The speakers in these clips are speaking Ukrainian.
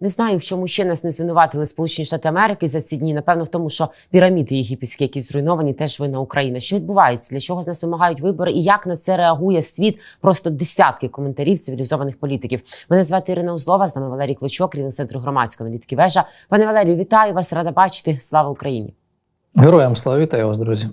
Не знаю, в чому ще нас не звинуватили Сполучені Штати Америки за ці дні. Напевно, в тому, що піраміди єгипетські, які зруйновані, теж винна Україна. Що відбувається? Для чого з нас вимагають вибори? І як на це реагує світ? Просто десятки коментарів цивілізованих політиків. Мене звати Ірина Узлова. З нами Валерій Клочок, керівник центру громадської аналітики вежа. Пане Валерію, вітаю вас! Рада бачити. Слава Україні! Героям слава вітаю вас, друзі.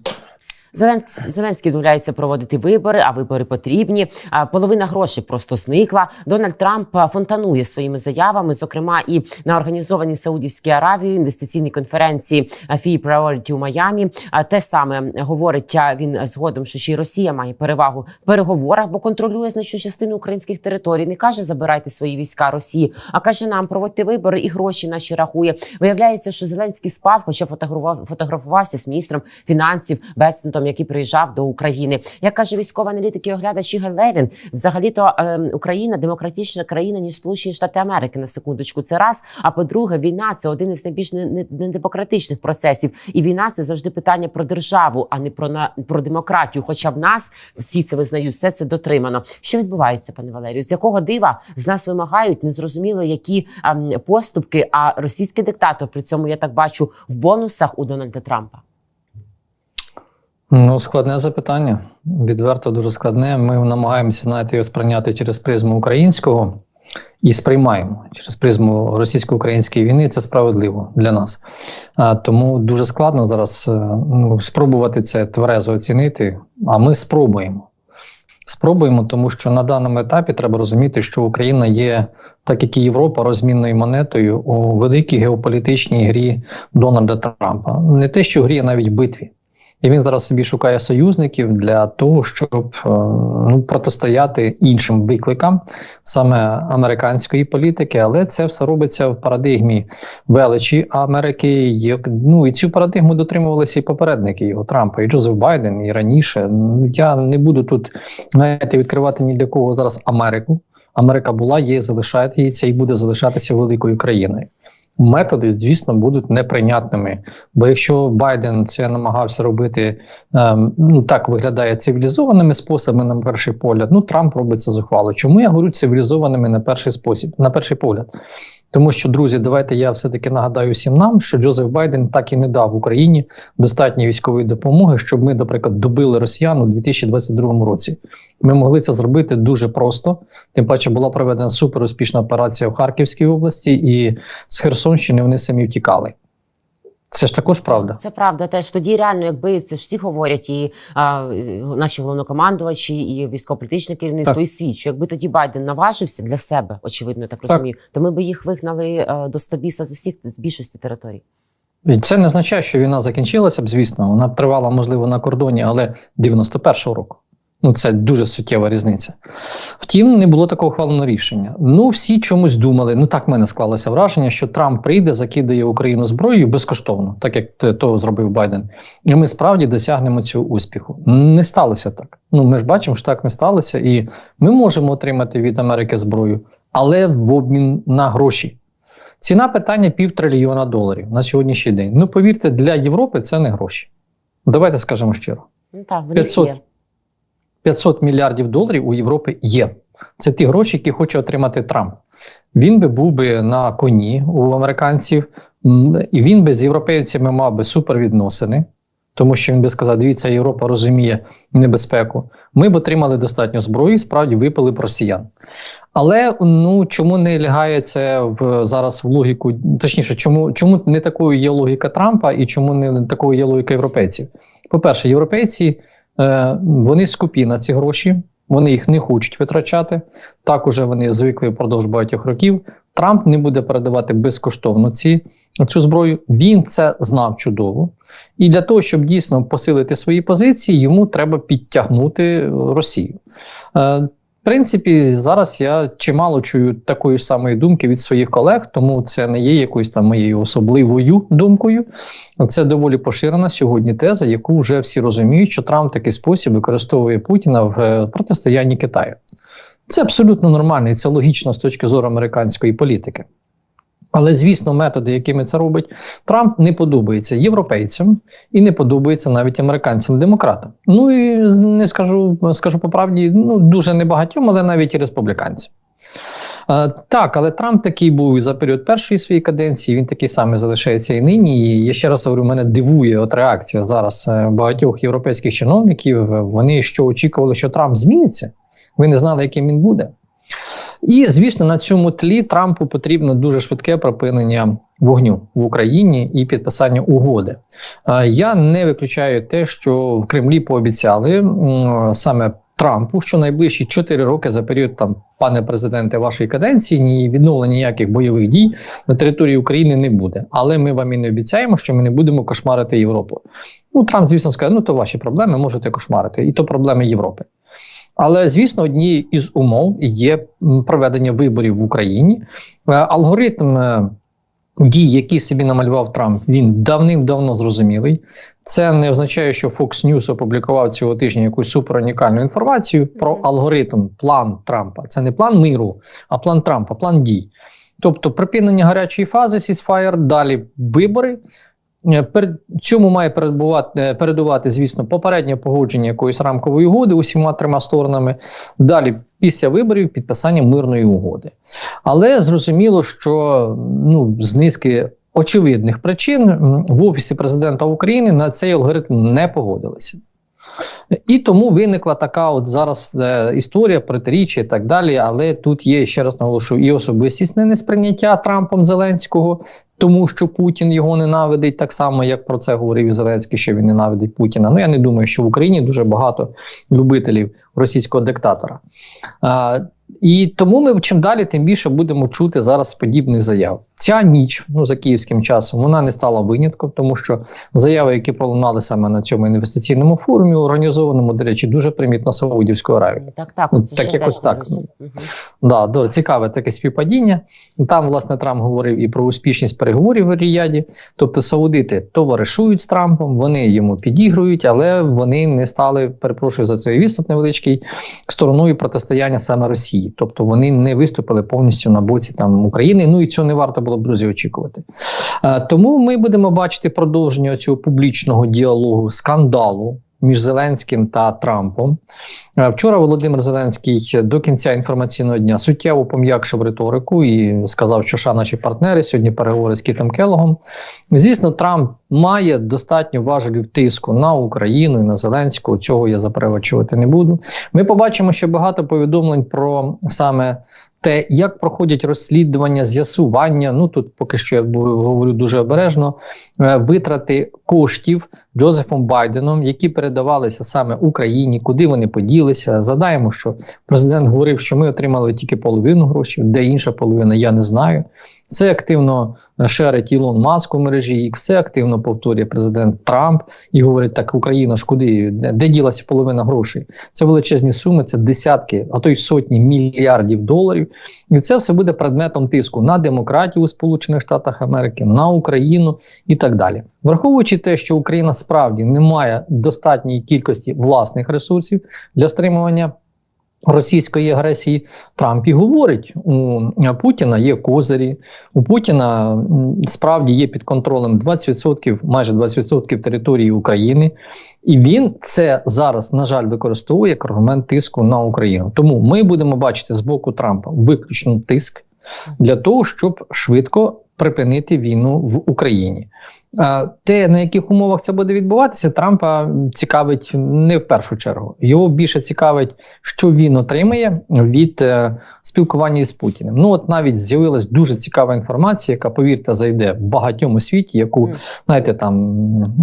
Зеленський, відмовляється проводити вибори, а вибори потрібні. Половина грошей просто зникла. Дональд Трамп фонтанує своїми заявами, зокрема і на організованій Саудівській Аравії інвестиційній конференції FI Priority у Майамі. Те саме говорить він згодом, що ще й Росія має перевагу в переговорах, бо контролює значну частину українських територій. Не каже забирайте свої війська Росії, а каже нам проводьте вибори і гроші наші рахує. Виявляється, що Зеленський спав, хоча фотографував, фотографувався з міністром фінансів Бесентом, який приїжджав до України. Як каже військовий аналітик і оглядач Ігор Левін, взагалі то е, Україна демократична країна ніж Сполучені Штати Америки на секундочку. Це раз. А по-друге, війна це один із найбільш не- не- недемократичних процесів. І війна це завжди питання про державу, а не про на про демократію. Хоча в нас всі це визнають, все це дотримано. Що відбувається, пане Валерію? З якого дива з нас вимагають незрозуміло які ем, поступки? А російський диктатор при цьому я так бачу в бонусах у Дональда Трампа. Ну, складне запитання. Відверто дуже складне. Ми намагаємося знаєте, його сприйняти через призму українського і сприймаємо через призму російсько-української війни. Це справедливо для нас. А, тому дуже складно зараз е, ну, спробувати це тверезо оцінити. А ми спробуємо. Спробуємо, тому що на даному етапі треба розуміти, що Україна є, так як і Європа, розмінною монетою у великій геополітичній грі Дональда Трампа. Не те, що грі, а навіть битві. І він зараз собі шукає союзників для того, щоб е, ну, протистояти іншим викликам саме американської політики, але це все робиться в парадигмі величі Америки. Є- Ну і цю парадигму дотримувалися і попередники його Трампа, і Джозеф Байден, і раніше. Ну, Я не буду тут знаєте, відкривати ні для кого зараз Америку. Америка була, є, залишається і буде залишатися великою країною. Методи, звісно, будуть неприйнятними. Бо якщо Байден це намагався робити, ем, ну так виглядає цивілізованими способами на перший погляд, ну Трамп робить це зухвало. Чому я говорю цивілізованими на перший спосіб, на перший погляд? Тому що, друзі, давайте я все-таки нагадаю всім нам, що Джозеф Байден так і не дав Україні достатньої військової допомоги, щоб ми, наприклад, добили росіян у 2022 році. Ми могли це зробити дуже просто. Тим паче була проведена супер успішна операція в Харківській області, і з Херсонщини вони самі втікали. Це ж також правда. Це правда. Теж тоді реально, якби це ж всі говорять, і а, наші головнокомандувачі, і військово-політичне керівництво, Так. і світ, що якби тоді Байден наважився для себе, очевидно, я так Так. розумію, то ми би їх вигнали е, до стабіса з усіх з більшості територій. Це не означає, що війна закінчилася б, звісно, вона б тривала, можливо, на кордоні, але 91-го року. Ну, це дуже суттєва різниця. Втім, не було такого ухваленого рішення. Ну, всі чомусь думали. Ну так в мене склалося враження, що Трамп прийде, закидає Україну зброєю безкоштовно, так як то зробив Байден. І ми справді досягнемо цього успіху. Не сталося так. Ну, ми ж бачимо, що так не сталося, і ми можемо отримати від Америки зброю, але в обмін на гроші. Ціна питання півтрильйона доларів на сьогоднішній день. Ну, повірте, для Європи це не гроші. Давайте скажемо щиро: Ну так, вони 500. Є. 500 мільярдів доларів у Європі є. Це ті гроші, які хоче отримати Трамп. Він би був би на коні у американців, і він би з європейцями мав би супервідносини, тому що він би сказав: дивіться, Європа розуміє небезпеку. Ми б отримали достатньо зброї, справді випили б росіян. Але ну чому не лягає це в зараз в логіку? Точніше, чому, чому не такою є логіка Трампа і чому не такою є логіка європейців? По-перше, європейці е, вони скупі на ці гроші, вони їх не хочуть витрачати. Так уже вони звикли впродовж багатьох років. Трамп не буде передавати безкоштовно ці, цю зброю. Він це знав чудово. І для того, щоб дійсно посилити свої позиції, йому треба підтягнути Росію. Принципі, зараз я чимало чую такої ж самої думки від своїх колег, тому це не є якоюсь там моєю особливою думкою. Це доволі поширена сьогодні теза, яку вже всі розуміють, що Трамп такий спосіб використовує Путіна в е, протистоянні Китаю. Це абсолютно нормально і це логічно з точки зору американської політики. Але, звісно, методи, якими це робить Трамп, не подобається європейцям і не подобається навіть американцям-демократам. Ну і не скажу, скажу по правді, ну дуже небагатьом, але навіть і республіканцям. Е, Так, але Трамп такий був за період першої своєї каденції. Він такий самий залишається і нині. І я ще раз говорю, мене дивує от реакція зараз е, багатьох європейських чиновників. Вони що очікували, що Трамп зміниться. Ви не знали, яким він буде. І звісно, на цьому тлі Трампу потрібно дуже швидке припинення вогню в Україні і підписання угоди. Е, Я не виключаю те, що в Кремлі пообіцяли саме Трампу, що найближчі 4 роки за період там, пане президенте, вашої каденції, ні відновлення ніяких бойових дій на території України не буде. Але ми вам і не обіцяємо, що ми не будемо кошмарити Європу. Ну Трамп, звісно, скаже, ну то ваші проблеми можете кошмарити, і то проблеми Європи. Але звісно, однією із умов є проведення виборів в Україні. Е, Алгоритм е, дій, який собі намалював Трамп, він давним-давно зрозумілий. Це не означає, що Fox News опублікував цього тижня якусь суперунікальну інформацію про алгоритм, план Трампа. Це не план миру, а план Трампа, план дій. Тобто припинення гарячої фази, сісфаєр, далі вибори. Е, Перед цьому має передбувати, е, передувати, звісно, попереднє погодження якоїсь рамкової угоди усіма трьома сторонами. Далі, після виборів, підписання мирної угоди. Але зрозуміло, що ну, з низки очевидних причин в офісі президента України на цей алгоритм не погодилися. І тому виникла така от зараз е, історія, протиріччя і так далі. Але тут є ще раз наголошую, і особистісне несприйняття Трампом Зеленського, тому що Путін його ненавидить, так само як про це говорив Зеленський, що він ненавидить Путіна. Ну я не думаю, що в Україні дуже багато любителів російського диктатора. А, і тому ми чим далі, тим більше будемо чути зараз подібних заяв. Ця ніч, ну за київським часом, вона не стала винятком, тому що заяви, які пролунали саме на цьому інвестиційному форумі, організованому, до речі, дуже примітно Саудівською Аравією. Так, так, Ну, так якось так. Мгм. Да, дуже цікаве таке співпадіння. Там, власне, Трамп говорив і про успішність переговорів в Ріяді. Тобто, саудити товаришують з Трампом, вони йому підігрують, але вони не стали, перепрошую за цей відступ невеличкий, стороною протистояння саме Росії. Тобто вони не виступили повністю на боці там України. Ну і цього не варто було б друзі очікувати. Е, тому ми будемо бачити продовження цього публічного діалогу, скандалу. Між Зеленським та Трампом Е, вчора Володимир Зеленський до кінця інформаційного дня суттєво пом'якшив риторику і сказав, що ша наші партнери сьогодні переговори з Кітом Келогом. Звісно, Трамп має достатньо важелів тиску на Україну і на Зеленського. Цього я заперечувати не буду. Ми побачимо ще багато повідомлень про саме. Те, як проходять розслідування, з'ясування, ну тут поки що я говорю дуже обережно, е, витрати коштів Джозефом Байденом, які передавалися саме Україні, куди вони поділися. Задаємо, що президент говорив, що ми отримали тільки половину грошей, де інша половина, я не знаю. Це активно шерить Ілон Маск у мережі X, це активно повторює президент Трамп і говорить, так Україна ж куди, де, ділася половина грошей? Це величезні суми, це десятки, а то й сотні мільярдів доларів. І це все буде предметом тиску на демократів у Сполучених Штатах Америки, на Україну і так далі. Враховуючи те, що Україна справді не має достатньої кількості власних ресурсів для стримування. Російської агресії Трамп і говорить, у Путіна є козирі, у Путіна справді є під контролем 20%, майже 20% території України, і він це зараз, на жаль, використовує як аргумент тиску на Україну. Тому ми будемо бачити з боку Трампа виключно тиск для того, щоб швидко припинити війну в Україні. Те, на яких умовах це буде відбуватися, Трампа цікавить не в першу чергу. Його більше цікавить, що він отримає від е, спілкування із Путіним. Ну от навіть з'явилась дуже цікава інформація, яка, повірте, зайде багатьом у світі, яку знаєте, там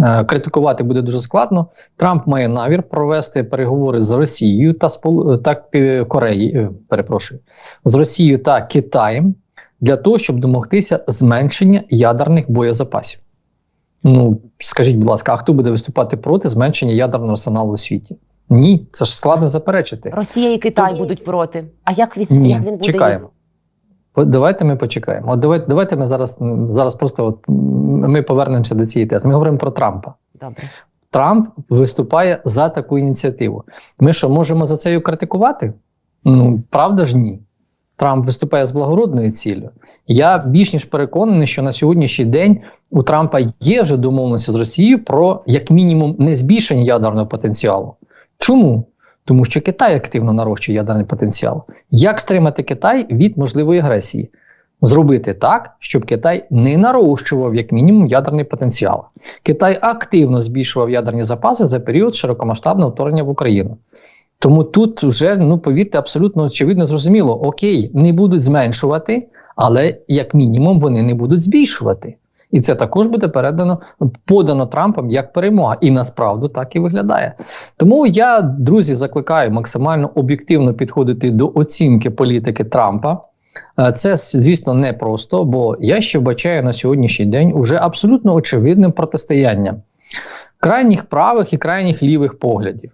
е, критикувати буде дуже складно. Трамп має намір провести переговори з Росією та Спол... та Кореєю, е, перепрошую, з Росією та Китаєм для того, щоб домогтися зменшення ядерних боєзапасів. Ну, скажіть, будь ласка, а хто буде виступати проти зменшення ядерного арсеналу у світі? Ні, це ж складно заперечити. Росія і Китай будуть проти. А як він, Ні, як він буде чекаємо. Давайте ми почекаємо. От давайте, давайте ми зараз, зараз просто от, ми повернемося до цієї тези. Ми говоримо про Трампа. Добре. Трамп виступає за таку ініціативу. Ми що, можемо за це його критикувати? Ну, правда ж ні. Трамп виступає з благородною ціллю. Я більш ніж переконаний, що на сьогоднішній день у Трампа є вже домовленості з Росією про як мінімум не збільшення ядерного потенціалу. Чому? тому що Китай активно нарощує ядерний потенціал. Як стримати Китай від можливої агресії? Зробити так, щоб Китай не нарощував як мінімум ядерний потенціал. Китай активно збільшував ядерні запаси за період широкомасштабного вторгнення в Україну. Тому тут вже, ну повірте, абсолютно очевидно зрозуміло: окей, не будуть зменшувати, але як мінімум вони не будуть збільшувати. І це також буде передано подано Трампом як перемога. І насправді так і виглядає. Тому я, друзі, закликаю максимально об'єктивно підходити до оцінки політики Трампа. Е, Це, звісно, не просто, бо я ще вбачаю на сьогоднішній день уже абсолютно очевидним протистоянням крайніх правих і крайніх лівих поглядів.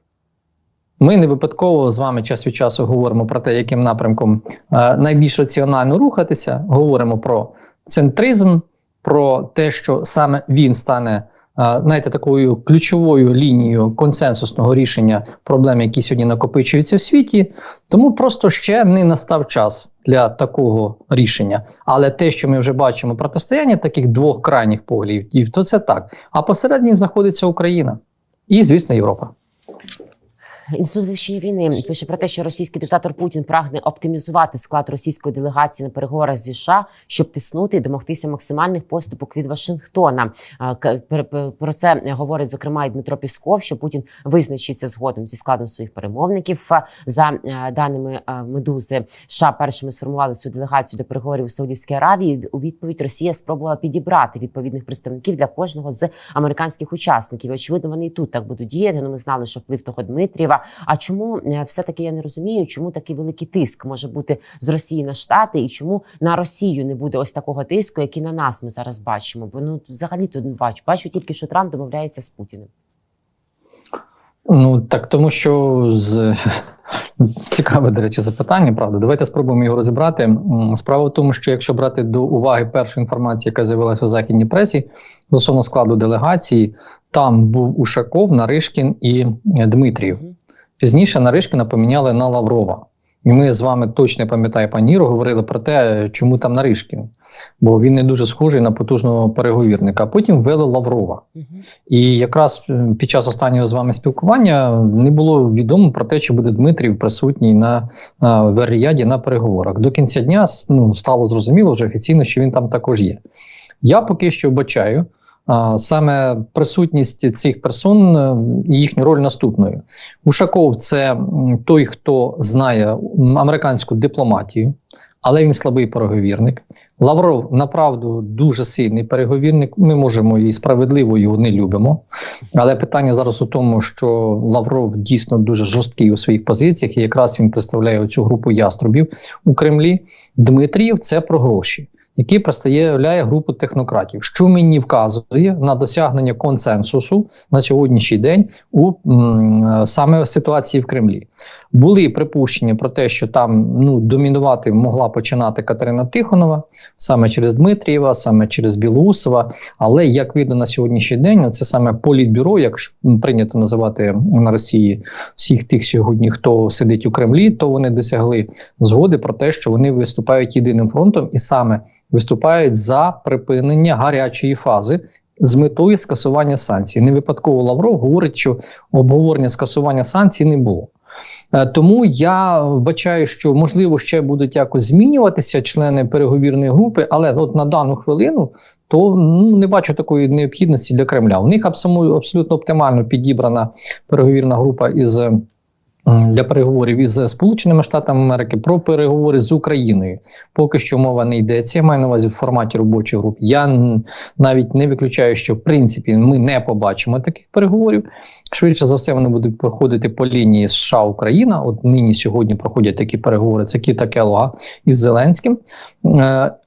Ми не випадково з вами час від часу говоримо про те, яким напрямком е, найбільш раціонально рухатися. Говоримо про центризм, про те, що саме він стане е, знаєте, такою ключовою лінією консенсусного рішення проблем, які сьогодні накопичуються в світі. Тому просто ще не настав час для такого рішення. Але те, що ми вже бачимо протистояння таких двох крайніх поглядів, то це так. А посередині знаходиться Україна і, звісно, Європа. Інститут вивчення війни пише про те, що російський диктатор Путін прагне оптимізувати склад російської делегації на переговорах зі США, щоб тиснути і домогтися максимальних поступок від Вашингтона. Пер- Про це говорить зокрема і Дмитро Пісков, що Путін визначиться згодом зі складом своїх перемовників. За е, даними е, медузи, США першими сформували свою делегацію до переговорів у Саудівській Аравії. У відповідь Росія спробувала підібрати відповідних представників для кожного з американських учасників. Очевидно, вони і тут так будуть діяти. Ну, ми знали, що вплив того Дмитрієва. А чому е, все-таки я не розумію, чому такий великий тиск може бути з Росії на Штати, і чому на Росію не буде ось такого тиску, який на нас ми зараз бачимо? Бо ну взагалі тут не бачу. Бачу тільки, що Трамп домовляється з Путіним. Ну так тому що з цікаве, до речі, запитання, правда. Давайте спробуємо його розібрати. Справа в тому, що якщо брати до уваги першу інформацію, яка з'явилася у західній пресі стосовно складу делегації, там був Ушаков, Наришкін і е, Дмитрієв. Мгм. Пізніше Наришкіна поміняли на Лаврова. І ми з вами точно пам'ятаю пані Іру, говорили про те, чому там Наришкін, бо він не дуже схожий на потужного переговірника. А потім ввели Лаврова. І якраз е, під час останнього з вами спілкування не було відомо про те, чи буде Дмитрів присутній на а, в на переговорах. До кінця дня ну, стало зрозуміло вже офіційно, що він там також є. Я поки що бачаю а, саме присутність цих персон е, їхню роль наступною. Ушаков це той, хто знає американську дипломатію. Але він слабий переговірник. Лавров направду дуже сильний переговірник. Ми можемо і справедливо його не любимо. Але питання зараз у тому, що Лавров дійсно дуже жорсткий у своїх позиціях, і якраз він представляє цю групу яструбів у Кремлі. Дмитрієв це про гроші, який представляє групу технократів, що мені вказує на досягнення консенсусу на сьогоднішній день у м, саме ситуації в Кремлі. Були припущення про те, що там ну домінувати могла починати Катерина Тихонова саме через Дмитрієва, саме через Білоусова. Але як видно на сьогоднішній день, це саме політбюро, як прийнято називати на Росії всіх тих сьогодні, хто сидить у Кремлі, то вони досягли згоди про те, що вони виступають єдиним фронтом і саме виступають за припинення гарячої фази. З метою скасування санкцій. Не випадково Лавров говорить, що обговорення скасування санкцій не було. Е, Тому я вбачаю, що можливо ще будуть якось змінюватися члени переговірної групи, але от на дану хвилину то ну, не бачу такої необхідності для Кремля. У них абсолютно, абсолютно оптимально підібрана переговірна група із. Для переговорів із Сполученими Штатами Америки про переговори з Україною. Поки що мова не йдеться. Я маю на увазі в форматі робочих груп. Я навіть не виключаю, що в принципі ми не побачимо таких переговорів. Швидше за все, вони будуть проходити по лінії США Україна. От нині сьогодні проходять такі переговори. Це Кіта Келога із Зеленським.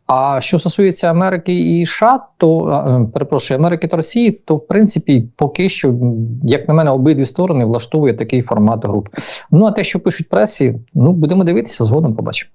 А що стосується Америки і США, то е, перепрошую Америки та Росії, то в принципі поки що, як на мене, обидві сторони влаштовує такий формат груп. Ну а те, що пишуть пресі, ну будемо дивитися, згодом побачимо.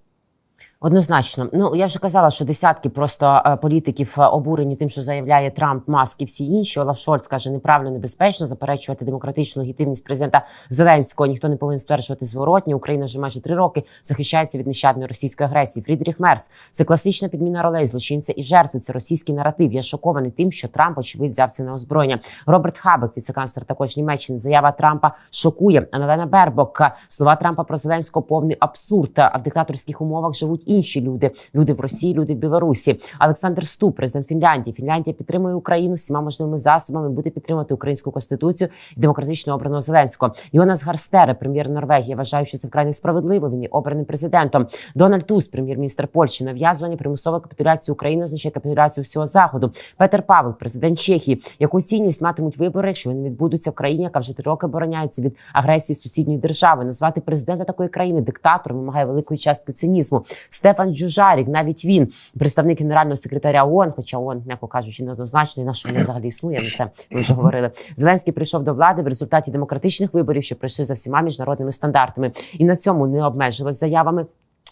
Однозначно, ну я вже казала, що десятки просто е, політиків е, обурені тим, що заявляє Трамп, Маск і всі інші. Олаф Шольц каже, неправильно небезпечно заперечувати демократичну легітимність президента Зеленського. Ніхто не повинен стверджувати зворотні. Україна вже майже три роки захищається від нещадної російської агресії. Фрідріх Мерц це класична підміна ролей злочинця і жертви. Це російський наратив. Я шокований тим, що Трамп очевидь взяв це на озброєння. Роберт Хабек, віцеканцлер також Німеччини. Заява Трампа шокує. Аналена Бербок. Слова Трампа про Зеленського повний абсурд. А в диктаторських умовах живуть інші люди. Люди в Росії, люди в Білорусі. Олександр Ступ, президент Фінляндії. Фінляндія підтримує Україну всіма можливими засобами. Буде підтримувати українську конституцію і демократично обраного Зеленського. Йонас Гарстере, прем'єр Норвегії. Вважаю, що це вкрай несправедливо. Він є обраним президентом. Дональд Туск, прем'єр-міністр Польщі. Нав'язування примусової капітуляції України означає капітуляцію всього заходу. Петер Павел, президент Чехії. Яку цінність матимуть вибори, якщо вони відбудуться в країні, яка вже три роки обороняється від агресії сусідньої держави? Назвати президента такої країни диктатором вимагає великої частки цинізму. Стефан Джужарік, навіть він, представник генерального секретаря ООН, хоча ООН, м'яко кажучи, неоднозначний, на що він взагалі існує. Ну це ми вже говорили. Зеленський прийшов до влади в результаті демократичних виборів, що пройшли за всіма міжнародними стандартами, і на цьому не обмежилось заявами.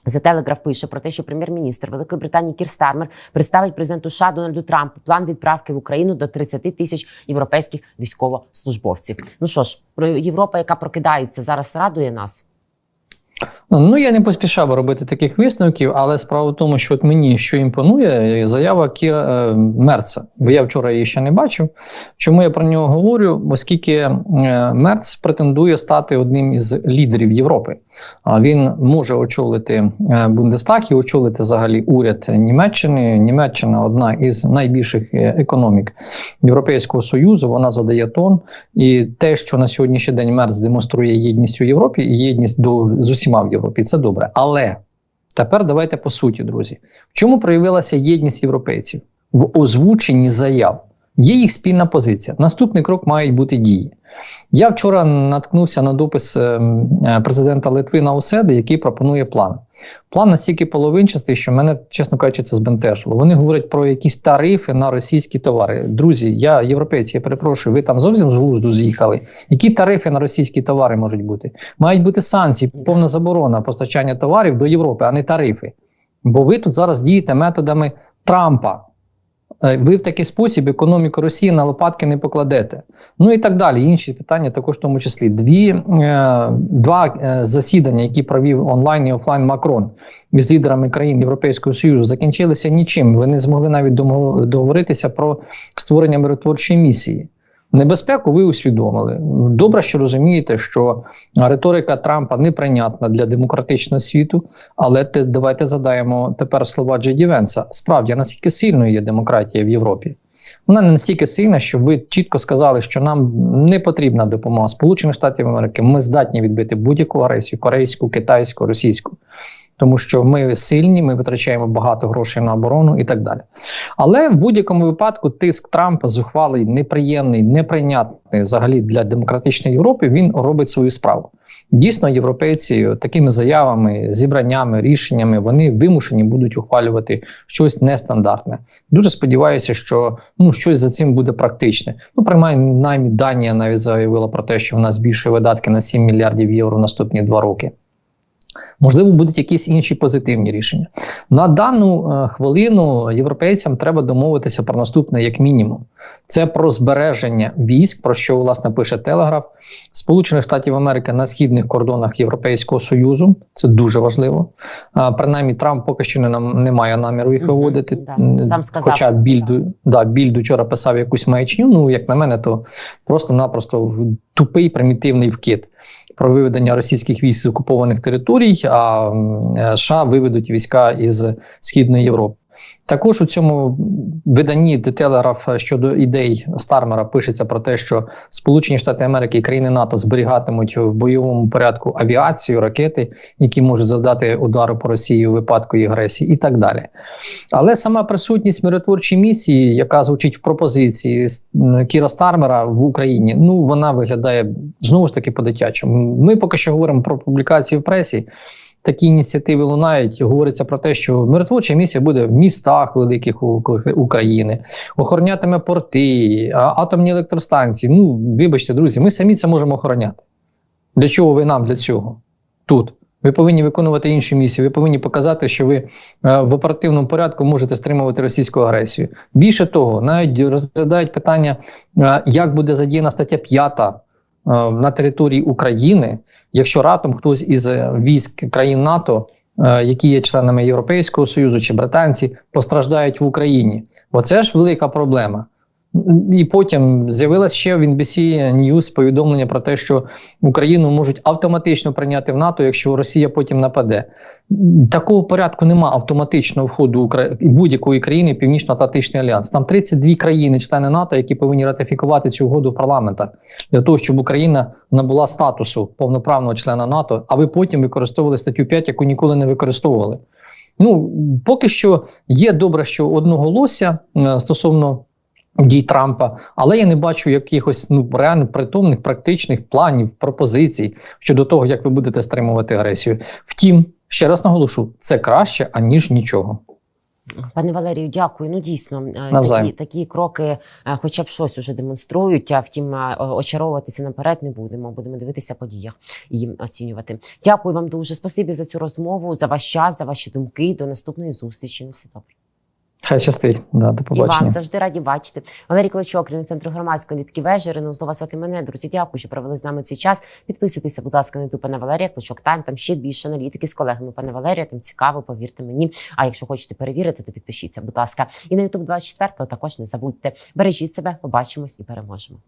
За Телеграф пише про те, що прем'єр-міністр Великої Британії Кір Стармер представить президенту США Дональду Трампу план відправки в Україну до 30 тисяч європейських військовослужбовців. Ну що ж, про Європа, яка прокидається зараз, радує нас. Ну, я не поспішав робити таких висновків, але справа в тому, що от мені що імпонує, заява Кіра е, Мерца. Бо я вчора її ще не бачив. Чому я про нього говорю? Оскільки е, Мерц претендує стати одним із лідерів Європи. А він може очолити е, Бундестаг і очолити взагалі уряд Німеччини. Німеччина одна із найбільших економік Європейського Союзу. Вона задає тон. І те, що на сьогоднішній день Мерц демонструє єдність у Європі і єдність до з усіма в це добре. Але тепер давайте по суті, друзі. В чому проявилася єдність європейців? В озвученні заяв. Є їх спільна позиція. Наступний крок мають бути дії. Я вчора наткнувся на допис ем, е, президента Литви Науседи, який пропонує план. План настільки половинчастий, що мене, чесно кажучи, це збентежило. Вони говорять про якісь тарифи на російські товари. Друзі, я європейці, я перепрошую, ви там зовсім з глузду з'їхали. Які тарифи на російські товари можуть бути? Мають бути санкції, повна заборона постачання товарів до Європи, а не тарифи. Бо ви тут зараз дієте методами Трампа. Е, Ви в такий спосіб економіку Росії на лопатки не покладете. Ну і так далі. Інші питання також в тому числі. Дві, е, два е, засідання, які провів онлайн і офлайн Макрон із лідерами країн Європейського Союзу, закінчилися нічим. Ви не змогли навіть договоритися про створення миротворчої місії. Небезпеку ви усвідомили. Добре, що розумієте, що риторика Трампа неприйнятна для демократичного світу, але те, давайте задаємо тепер слова Джеді Венса. Справді, наскільки сильною є демократія в Європі? Вона не настільки сильна, що ви чітко сказали, що нам не потрібна допомога Сполучених Штатів Америки. Ми здатні відбити будь-яку агресію корейську, китайську, російську. Тому що ми сильні, ми витрачаємо багато грошей на оборону і так далі. Але в будь-якому випадку тиск Трампа зухвалий, неприємний, неприйнятний взагалі для демократичної Європи. Він робить свою справу. Дійсно, європейці такими заявами, зібраннями, рішеннями вони вимушені будуть ухвалювати щось нестандартне. Дуже сподіваюся, що ну щось за цим буде практичне. Ну, принаймні, Данія навіть заявила про те, що вона збільшує видатки на 7 мільярдів євро в наступні два роки. Можливо, будуть якісь інші позитивні рішення. На дану е, хвилину європейцям треба домовитися про наступне, як мінімум. Це про збереження військ, про що власне пише Телеграф Сполучених Штатів Америки на східних кордонах Європейського Союзу. Це дуже важливо. А, принаймні, Трамп поки що не, нам- не має наміру їх виводити. да. Сам сказав. Хоча Більду, да, Більд вчора писав якусь маячню. Ну, як на мене, то просто-напросто тупий примітивний вкид про виведення російських військ з окупованих територій, а е, США виведуть війська із Східної Європи. Також у цьому виданні The щодо ідей Стармера пишеться про те, що Сполучені Штати Америки і країни НАТО зберігатимуть в бойовому порядку авіацію, ракети, які можуть завдати удару по Росії у випадку агресії, і так далі. Але сама присутність миротворчої місії, яка звучить в пропозиції Кіра Стармера в Україні, ну вона виглядає знову ж таки по-дитячому. Ми поки що говоримо про публікації в пресі. Такі ініціативи лунають. Говориться про те, що миротворча місія буде в містах великих України, охоронятиме порти, атомні електростанції. Ну, вибачте, друзі, ми самі це можемо охороняти. Для чого ви нам для цього? Тут, Ви повинні виконувати іншу місію. Ви повинні показати, що ви е, в оперативному порядку можете стримувати російську агресію. Більше того, навіть розглядають питання, е, як буде задіяна стаття 5 е, на території України, якщо раптом хтось із е, військ країн НАТО, е, які є членами Європейського Союзу чи британці, постраждають в Україні. Оце ж велика проблема. І потім з'явилось ще в NBC News повідомлення про те, що Україну можуть автоматично прийняти в НАТО, якщо Росія потім нападе. Такого порядку нема автоматичного входу будь-якої країни в Північно-Атлантичний альянс. Там 32 країни, члени НАТО, які повинні ратифікувати цю угоду в парламентах для того, щоб Україна набула статусу повноправного члена НАТО, а ви потім використовували статтю 5, яку ніколи не використовували. Ну поки що є добре, що одноголосся е, стосовно дій Трампа, але я не бачу якихось ну реально притомних практичних планів, пропозицій щодо того, як ви будете стримувати агресію. Втім, ще раз наголошу, це краще аніж нічого. Пане Валерію, дякую. Ну дійсно, е, такі, такі кроки, е, хоча б щось уже демонструють. А втім, е, очаровуватися наперед не будемо. Будемо дивитися по діях і оцінювати. Дякую вам дуже. Спасибі за цю розмову, за ваш час, за ваші думки. До наступної зустрічі. На все добре. Хай щастить. Да, до І вам завжди раді бачити. Валерій Кличок, керівник центру громадської літки вежі. Ірина Узлова свати мене. Друзі, дякую, що провели з нами цей час. Підписуйтеся, будь ласка, на ютуб пана Валерія Кличок Тайм. Там ще більше аналітики з колегами Пане Валерія. Там цікаво, повірте мені. А якщо хочете перевірити, то підпишіться, будь ласка. І на ютуб 24 також не забудьте. Бережіть себе, побачимось і переможемо.